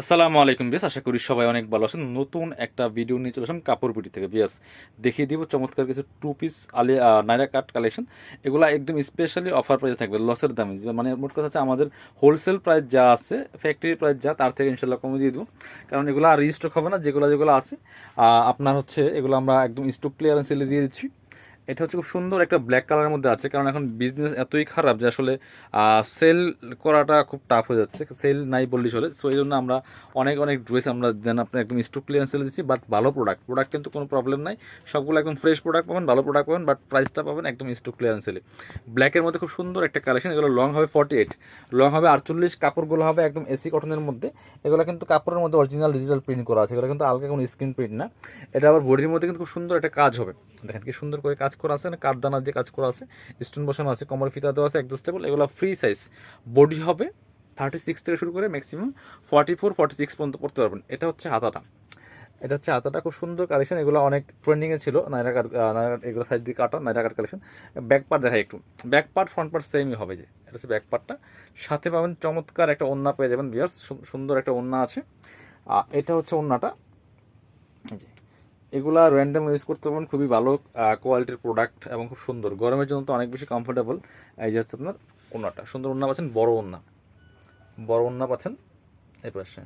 আসসালামু আলাইকুম বিয়াস আশা করি সবাই অনেক ভালো আছেন। নতুন একটা ভিডিও নিয়ে চলে আসলাম কাপড় পিটি থেকে। বিয়াস দেখিয়ে দিব চমৎকার কিছু two piece Alia Naira cut collection এগুলো একদম স্পেশালি অফার প্রাইসে থাকবে লসের দামে। মানে মোট কথা হচ্ছে আমাদের হোলসেল প্রাইস যা আছে ফ্যাক্টরি প্রাইস যা, তার থেকে ইনশাল্লাহ কমে দিয়ে দেবো। কারণ এগুলো আর রিস্টক হবে না, যেগুলো যেগুলো আছে। আপনার হচ্ছে এগুলো আমরা একদম স্টক ক্লিয়ারেন্স সেলে দিয়ে দিচ্ছি। এটা হচ্ছে খুব সুন্দর একটা ব্ল্যাক কালারের মধ্যে আছে, কারণ এখন বিজনেস এতই খারাপ যে আসলে সেল করাটা খুব টাফ হয়ে যাচ্ছে সেল নাই বললেই চলে। সো এই জন্য আমরা অনেক অনেক ড্রেস আমরা দেন আপনি একদম স্টক ক্লিয়ারেন্স সেলে দিচ্ছি বাট ভালো প্রোডাক্ট প্রোডাক্ট কিন্তু কোনো প্রবলেম নাই। সবগুলো একদম ফ্রেশ প্রোডাক্ট পাবেন, ভালো প্রোডাক্ট পাবেন বাট প্রাইসটা পাবেন একদম স্টক ক্লিয়ারেন্স সেলে ব্ল্যাকের মধ্যে খুব সুন্দর একটা কালেকশন এগুলো লং হবে ফর্টি এইট লং হবে আটচল্লিশ, কাপড়গুলো হবে একদম এসি কটনের মধ্যে। এগুলো কিন্তু কাপড়ের মধ্যে অরিজিনাল ডিজিটাল প্রিন্ট করা আছে, এগুলো কিন্তু আলগা কোনো স্ক্রিন প্রিন্ট না। এটা আবার বডির মধ্যে কিন্তু খুব সুন্দর একটা কাজ হবে। দেখেন কি সুন্দর করে কাজ করা আছে না কাঠদানা দিয়ে কাজ করা আছে স্টোন বসানো আছে, কমর ফিতা দেওয়া আছে অ্যাডজাস্টেবল এগুলো ফ্রি সাইজ বডি হবে থার্টি সিক্স থেকে শুরু করে maximum forty four forty six পর্যন্ত পড়তে পারবেন। এটা হচ্ছে হাতাটা। এটা হচ্ছে হাতাটা খুব সুন্দর কালেকশন এগুলো অনেক ট্রেন্ডিংয়ে ছিল, নাইরা কাট নাইরা এগুলো সাইড দিয়ে কাটা, Naira cut collection back part দেখাই একটু। ব্যাক পার্ট ফ্রন্ট পার্ট সেমই হবে যে। এটা হচ্ছে ব্যাক পার্টটা সাথে পাবেন চমৎকার একটা ওন্না পেয়ে যাবেন বিয়ার্স সুন্দর একটা ওন্না আছে। এটা হচ্ছে ওন্নাটা। যে। এগুলা র্যান্ডাম ইউজ করতে পারবেন, খুবই ভালো কোয়ালিটির প্রোডাক্ট এবং খুব সুন্দর। গরমের জন্য তো অনেক বেশি কমফোর্টেবল এই যে হচ্ছে আপনার ওন্নাটা সুন্দর ওন্না পাচ্ছেন, বড় ওন্না বড় ওন্না পাচ্ছেন, এই পাশে।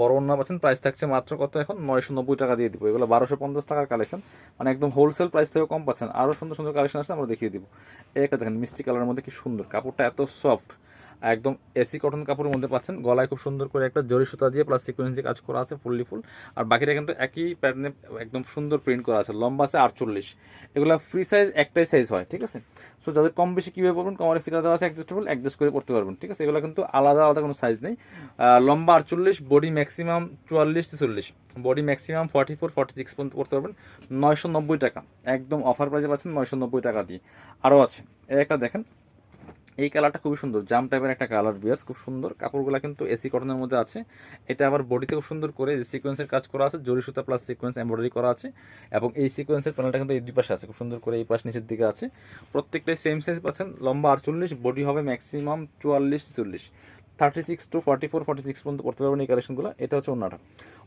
বড় ওন্না পাচ্ছেন প্রাইস থাকছে মাত্র কত এখন? নয়শো নব্বই টাকা দিয়ে দিব। এগুলো বারোশো পঞ্চাশ টাকার কালেকশন মানে একদম হোলসেল প্রাইস থেকেও কম পাচ্ছেন। আরও সুন্দর সুন্দর কালেকশন আছে আমরা দেখিয়ে দিব। এই একটা দেখেন, মিষ্টি কালারের মধ্যে কি সুন্দর। কাপড়টা এত সফট একদম এসি কটন কাপড়ের মধ্যে পাচ্ছেন। গলায় খুব সুন্দর করে একটা জরি সুতা দিয়ে প্লাস সিকোয়েন্স কাজ করা আছে ফুললি ফুল আর বাকিটা কিন্তু একই প্যাটার্নে একদম সুন্দর প্রিন্ট করা আছে, লম্বা আছে আটচল্লিশ। এগুলো ফ্রি সাইজ একটাই সাইজ হয়, ঠিক আছে? সো যাদের কম বেশি কীভাবে পড়বেন কমারে ফিতা দেওয়া আছে অ্যাডজাস্টেবল অ্যাডজাস্ট করে পড়তে পারবেন, ঠিক আছে? এগুলো কিন্তু আলাদা আলাদা কোনো সাইজ নেই। লম্বা আটচল্লিশ বডি ম্যাক্সিমাম চুয়াল্লিশ, ছেচল্লিশ। Body maximum forty four forty six পর্যন্ত পড়তে পারবেন। নয়শো নব্বই টাকা। একদম অফার প্রাইসে পাচ্ছেন নয়শো নব্বই টাকা দিয়ে। আরও আছে। একটা দেখেন। এই কালারটা খুবই সুন্দর। জাম টাইপের একটা কালার বিয়াস খুব সুন্দর। কাপড়গুলো কিন্তু এসি কটনের মধ্যে আছে। এটা আবার বডিতে খুব সুন্দর করে যে সিকোয়েন্সের কাজ করা আছে জরি সুতা প্লাস সিকোয়েন্স এমব্রয়ডারি করা আছে এবং এই সিকোয়েন্সের প্যানেলটা কিন্তু এই দুই পাশে আছে। খুব সুন্দর করে এই পাশ নিচের দিকে আছে। প্রত্যেকটাই সেম সাইজ পাচ্ছেন। লম্বা আটচল্লিশ বডি হবে ম্যাক্সিমাম চুয়াল্লিশ, চল্লিশ। Thirty six to forty four forty six পর্যন্ত পড়তে পারবেন এই কালেকশনগুলো এটা হচ্ছে ওন্নাটা।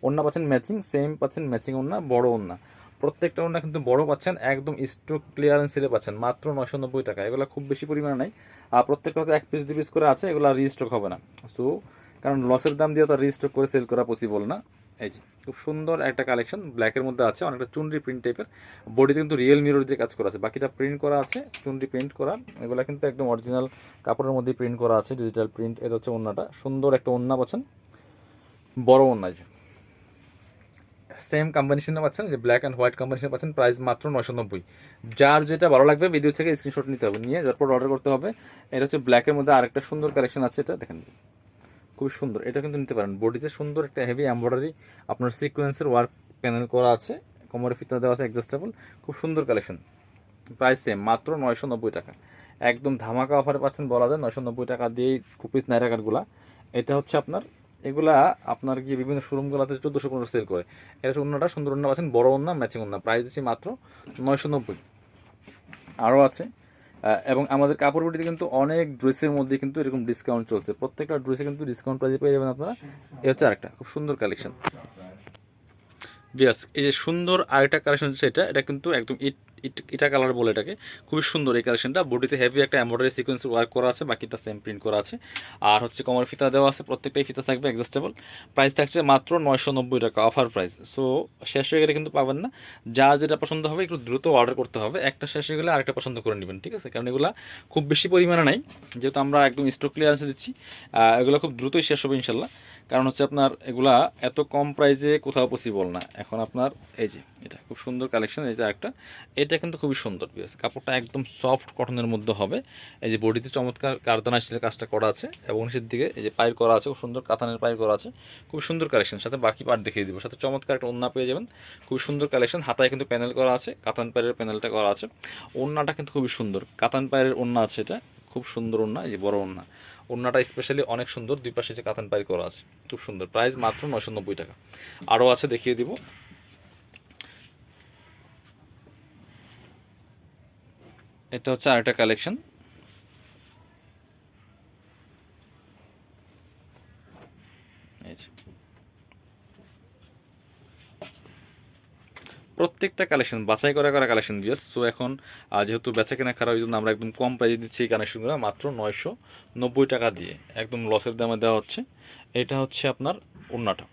ওন্না পাচ্ছেন ম্যাচিং সেম পাচ্ছেন ম্যাচিং ওন্না, বড় ওন্না। প্রত্যেকটা ওন্না কিন্তু বড় পাচ্ছেন, একদম স্টক ক্লিয়ারেন্স সেলে পাচ্ছেন। মাত্র নশো নব্বই টাকা। এগুলো খুব বেশি পরিমাণে নাই। প্রত্যেকটা হয়তো এক পিস দু পিস করে আছে, এগুলো রিস্টক হবে না। সো কারণ লসের দাম দিয়ে তো রিস্টক করে সেল করা পসিবল না। এই যে, খুব সুন্দর একটা কালেকশন ব্ল্যাকের মধ্যে আছে, অনেকটা চুনরি প্রিন্ট টাইপের বডিতে কিন্তু রিয়েল মিরর দিয়ে কাজ করা আছে। বাকিটা প্রিন্ট করা আছে, চুনরি প্রিন্ট করা। এগুলো কিন্তু একদম অরিজিনাল কাপড়ের মধ্যে প্রিন্ট করা আছে ডিজিটাল প্রিন্ট এটা হচ্ছে ওন্নাটা। সুন্দর একটা ওন্না পাচ্ছেন। বড় ওন্না যে। সেম কম্বিনেশনে পাচ্ছেন যে ব্ল্যাক অ্যান্ড হোয়াইট কম্বিনেশন পাচ্ছেন প্রাইস মাত্র নশো নব্বই। যার যেটা ভালো লাগবে ভিডিও থেকে স্ক্রিনশট নিতে হবে, নিয়ে তারপর অর্ডার করতে হবে। এটা হচ্ছে ব্ল্যাকের মধ্যে আরেকটা সুন্দর কালেকশন আছে এটা, দেখেন। খুব সুন্দর, এটা কিন্তু নিতে পারেন। বডিতে সুন্দর একটা হেভি এমব্রয়ডারি আপনার সিকোয়েন্সের ওয়ার্ক প্যানেল করা আছে, কোমরে ফিতা দেওয়া আছে অ্যাডজাস্টেবল খুব সুন্দর কালেকশন প্রাইস সেম মাত্র নয়শো নব্বই টাকা। একদম ধামাকা অফারে পাচ্ছেন বলা যায়, নয়শো নব্বই টাকা দিয়ে টু পিস নাইরা কার্ডগুলা এটা হচ্ছে আপনার এগুলা আপনার কি বিভিন্ন শোরুমগুলোতে চোদ্দোশো পনেরো সেল করে। এটা হচ্ছে অন্যটা সুন্দর অন্য পাচ্ছেন, বড় অন্য ম্যাচিং অন্য প্রাইস দিচ্ছি মাত্র নয়শো নব্বই। আরও আছে। এবং আমাদের কাপড় বুটিতে কিন্তু অনেক ড্রেসের মধ্যে কিন্তু এরকম ডিসকাউন্ট চলছে। প্রত্যেকটা ড্রেসে কিন্তু ডিসকাউন্ট প্রাইসে পেয়ে যাবেন আপনারা। এ হচ্ছে আরেকটা, খুব সুন্দর কালেকশন বিয়াস, এই যে সুন্দর আরেকটা কালেকশন হচ্ছে এটা এটা কিন্তু একদম ইট ইট কালার বলে এটাকে। খুবই সুন্দর এই কালেকশনটা। বডিতে হেভি একটা এমব্রয়ডারি সিকোয়েন্স ওয়ার্ক করা আছে, বাকিটা সেম প্রিন্ট করা আছে। আর হচ্ছে কমর ফিতা দেওয়া আছে, প্রত্যেকটাই ফিতা থাকবে অ্যাডজাস্টেবল প্রাইস থাকছে মাত্র নয়শো নব্বই টাকা অফার প্রাইস সো শেষ হয়ে গেলে কিন্তু পাবেন না। যা যেটা পছন্দ হবে, একটু দ্রুত অর্ডার করতে হবে। একটা শেষ হয়ে গেলে আরেকটা পছন্দ করে নেবেন, ঠিক আছে? কারণ এগুলো খুব বেশি পরিমাণে নাই। যেহেতু আমরা একদম স্টক ক্লিয়ারেন্সে দিচ্ছি এগুলো খুব দ্রুতই শেষ হবে ইনশাল্লাহ। কারণ হচ্ছে আপনার এগুলা এত কম প্রাইসে কোথাও পসিবল না। এখন আপনার, এই যে, এটা খুব সুন্দর কালেকশন এটা একটা, এটা কিন্তু খুবই সুন্দর বিকজ কাপড়টা একদম সফট কটনের মধ্যে হবে। এই যে বডিতে চমৎকার কারদানা স্টিলের কাজটা করা আছে এবং নিচের দিকে এই যে পায়ের করা আছে, খুব সুন্দর কাতানের পায়ের করা আছে। খুব সুন্দর কালেকশন সাথে বাকি পার্ট দেখিয়ে দিব। সাথে চমৎকার একটা ওন্না পেয়ে যাবেন। খুব সুন্দর কালেকশন হাতায় কিন্তু প্যানেল করা আছে, কাতান পায়ের প্যানেলটা করা আছে। ওন্নাটা কিন্তু খুবই সুন্দর, কাতান পায়ের ওন্না আছে এটা, খুব সুন্দর ওন্না এই যে বড় ওন্না ওন্নাটা স্পেশালি অনেক সুন্দর, দুই পাশে যে কাতান পাড়ি করা আছে, খুব সুন্দর। প্রাইস মাত্র নয়শো নব্বই টাকা। আরও আছে, দেখিয়ে দিব। এটা হচ্ছে আরেকটা কালেকশন এই প্রত্যেকটা কালেকশন বাছাই করা করা কালেকশন দিয়ে সো এখন যেহেতু বেচা কেনা খারাপ ওই জন্য আমরা একদম কম প্রাইজে দিচ্ছি এই কালেকশনগুলো মাত্র নয়শো নব্বই টাকা দিয়ে। একদম লসের দামে দেওয়া হচ্ছে। এটা হচ্ছে আপনার ওড়নাটা।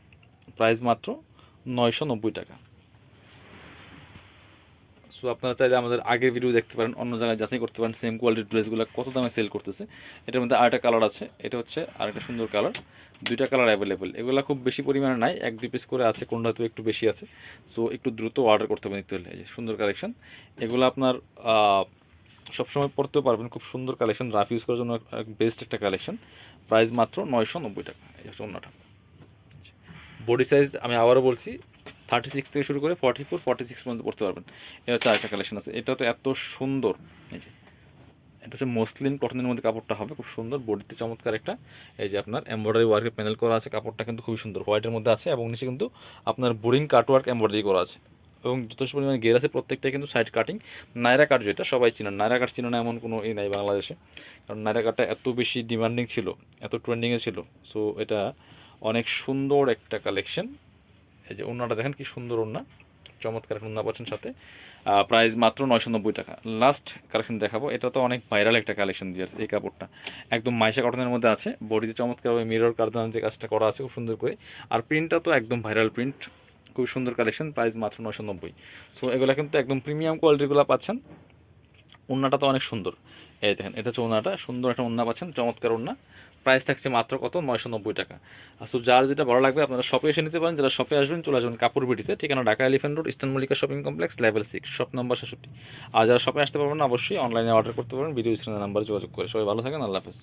প্রাইস মাত্র নয়শো নব্বই টাকা। সো আপনারা চাইলে আমাদের আগের ভিডিও দেখতে পারেন, অন্য জায়গায় যাচাই করতে পারেন সেম কোয়ালিটির ড্রেসগুলো কত দামে সেল করতেছে। এটার মধ্যে আরেকটা কালার আছে, এটা হচ্ছে আরেকটা সুন্দর কালার দুইটা কালার অ্যাভেলেবেল এগুলো খুব বেশি পরিমাণে নাই, এক দুই পিস করে আছে কোনটা হয়তো একটু বেশি আছে। সো একটু দ্রুত অর্ডার করতে হবে নিতে হলে সুন্দর কালেকশন এগুলো আপনার সবসময় পড়তেও পারবেন, খুব সুন্দর কালেকশন রাফ ইউজ করার জন্য বেস্ট একটা কালেকশন প্রাইস মাত্র নয়শো নব্বই টাকা এই হচ্ছে অন্যটা। বডি সাইজ আমি আবারও বলছি থার্টি সিক্স থেকে শুরু করে ফর্টি ফোর ফর্টি সিক্স পর্যন্ত পড়তে পারবেন। এটা হচ্ছে আরেকটা কালেকশন আছে। এটা তো এত সুন্দর। এই যে, এটা হচ্ছে মসলিন কটনের মধ্যে কাপড়টা হবে, খুব সুন্দর। বডিতে চমৎকার একটা, এই যে আপনার এমব্রয়ডারি ওয়ার্কের প্যানেল করা আছে। কাপড়টা কিন্তু খুবই সুন্দর। হোয়াইটের মধ্যে আছে এবং নিচে কিন্তু আপনার বোরিং কাট ওয়ার্ক এমব্রয়ডারি করা আছে। এবং যথেষ্ট পরিমাণে গের আছে। প্রত্যেকটাই কিন্তু সাইড কাটিং নাইরা কাট যেটা সবাই চিনেন। নাইরা কাট চিনে না এমন কোনো ই নাই বাংলাদেশে। কারণ নাইরা কাটটা এত বেশি ডিমান্ডিং ছিল, এত ট্রেন্ডিংয়ে ছিল। সো এটা অনেক সুন্দর একটা কালেকশন এই যে ওড়নাটা দেখেন কি সুন্দর ওড়না, চমৎকার একটা ওড়না পাচ্ছেন সাথে। প্রাইস মাত্র নয়শো নব্বই টাকা। লাস্ট কালেকশন দেখাবো, এটা তো অনেক ভাইরাল একটা কালেকশন দিয়েছে এই কাপড়টা। একদম মাইশা কটনের মধ্যে আছে বডিতে চমৎকারভাবে মিরর কার্দান যে কাজটা করা আছে, খুব সুন্দর করে। আর প্রিন্টটা তো একদম ভাইরাল প্রিন্ট খুব সুন্দর কালেকশন প্রাইস মাত্র নয়শো নব্বই। সো এগুলো কিন্তু একদম প্রিমিয়াম কোয়ালিটিগুলো পাচ্ছেন। ওড়নাটা তো অনেক সুন্দর। এই দেখেন, এটা হচ্ছে ওড়নাটা, সুন্দর একটা ওনা পাচ্ছেন, চমৎকার ওড়না। প্রাইস থাকছে মাত্র কত? নয়শো নব্বই টাকা। সো যার যেটা ভালো লাগবে, আপনারা শপে এসে নিতে পারেন। যারা শপে আসবেন, চলে আসবেন কাপড় বিটিতে। ঠিকানা Dhaka Elephant Road Eastern Mallika shopping complex level six shop number সাতষট্টি আর যারা শপে আসতে পারবেন না, অবশ্যই অনলাইনে অর্ডার করতে পারেন ভিডিও স্ক্রিনের নাম্বারে যোগাযোগ করে। সবাই ভালো থাকেন, আল্লাহ হাফেজ।